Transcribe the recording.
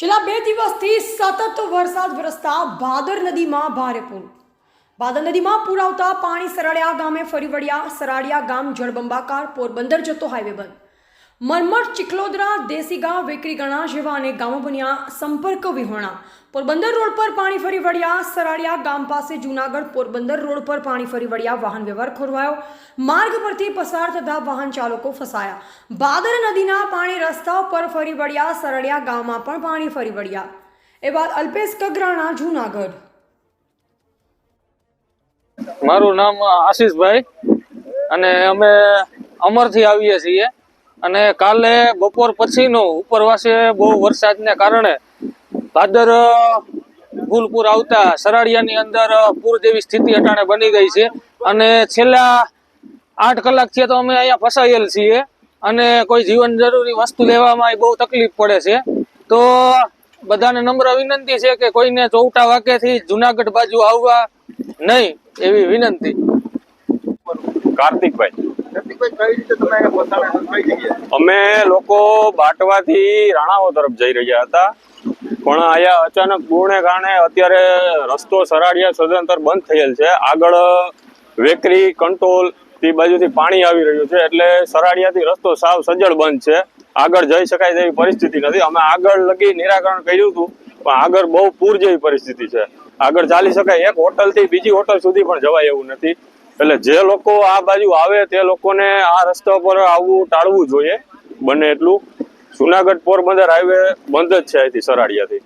છેલ્લા બે દિવસથી સતત વરસાદ વરસતા ભાદર નદીમાં ભારે પૂર. ભાદર નદીમાં પૂર આવતા પાણી સરાડિયા ગામે ફરી વળ્યા. સરાડિયા ગામ જળબંબાકાર પોરબંદર જતો હાઈવે બંધ. મરમઠ ચિખલોદરા દેશી ગામ વેકરી ગણા જેવા અનેક ગામો બન્યા સંપર્ક વિહોણા. પોરબંદર રોડ પર પાણી ફરી વળ્યા. સરાડિયા ગામ પાસે જૂનાગઢ પોરબંદર રોડ પર પાણી ફરી વળ્યા. વાહન વ્યવહાર ખોરવાયો. માર્ગ પરથી પસાર થતા વાહન ચાલકો ફસાયા. ભાદર નદીના પાણી રસ્તા પર ફરી વળ્યા. સરાડિયા ગામમાં પણ પાણી ફરી વળ્યા. એ બાદ અલ્પેશ કગરાણા, જૂનાગઢ. મારું નામ આશીષભાઈ અને અમે અમરથી આવીએ છીએ. અને કાલે બપોર પછીનો ઉપરવાસે બહુ વરસાદને કારણે ભાદર ફૂલપુર આવતા સરાડિયાની અંદર પૂર જેવી સ્થિતિ અટાણે બની ગઈ છે. અને છેલ્લા આઠ કલાકથી તો અમે અહીંયા ફસાયેલ છીએ અને કોઈ જીવન જરૂરી વસ્તુ લેવામાં બહુ તકલીફ પડે છે. તો બધાને નમ્ર વિનંતી છે કે કોઈને ચૌટા વાકેથી જુનાગઢ બાજુ આવવા નહીં એવી વિનંતી. કાર્તિકભાઈ. કાર્તિકભાઈ કઈ રીતે તમે જગ્યાએ? અમે લોકો બાટવાથી રાણાઓ તરફ જઈ રહ્યા હતા. પણ અહીંયા અચાનક પૂરને કારણે અત્યારે રસ્તો સરાડિયા સદંતર બંધ થયેલ છે. આગળ વેકરી કંટ્રોલ તે બાજુથી પાણી આવી રહ્યું છે એટલે સરાડિયાથી રસ્તો સાવ સજ્જડ બંધ છે. આગળ જઈ શકાય તેવી પરિસ્થિતિ નથી. અમે આગળ લગી નિરાકરણ કર્યું હતું, પણ આગળ બહુ પૂર જેવી પરિસ્થિતિ છે. આગળ ચાલી શકાય એક હોટલથી બીજી હોટલ સુધી પણ જવાય એવું નથી. એટલે જે લોકો આ બાજુ આવે તે લોકોને આ રસ્તા પર આવવું ટાળવું જોઈએ. બને એટલું. જુનાગઢ પોરબંદર હાઈવે બંધ જ છે અહીંથી સરાડિયાથી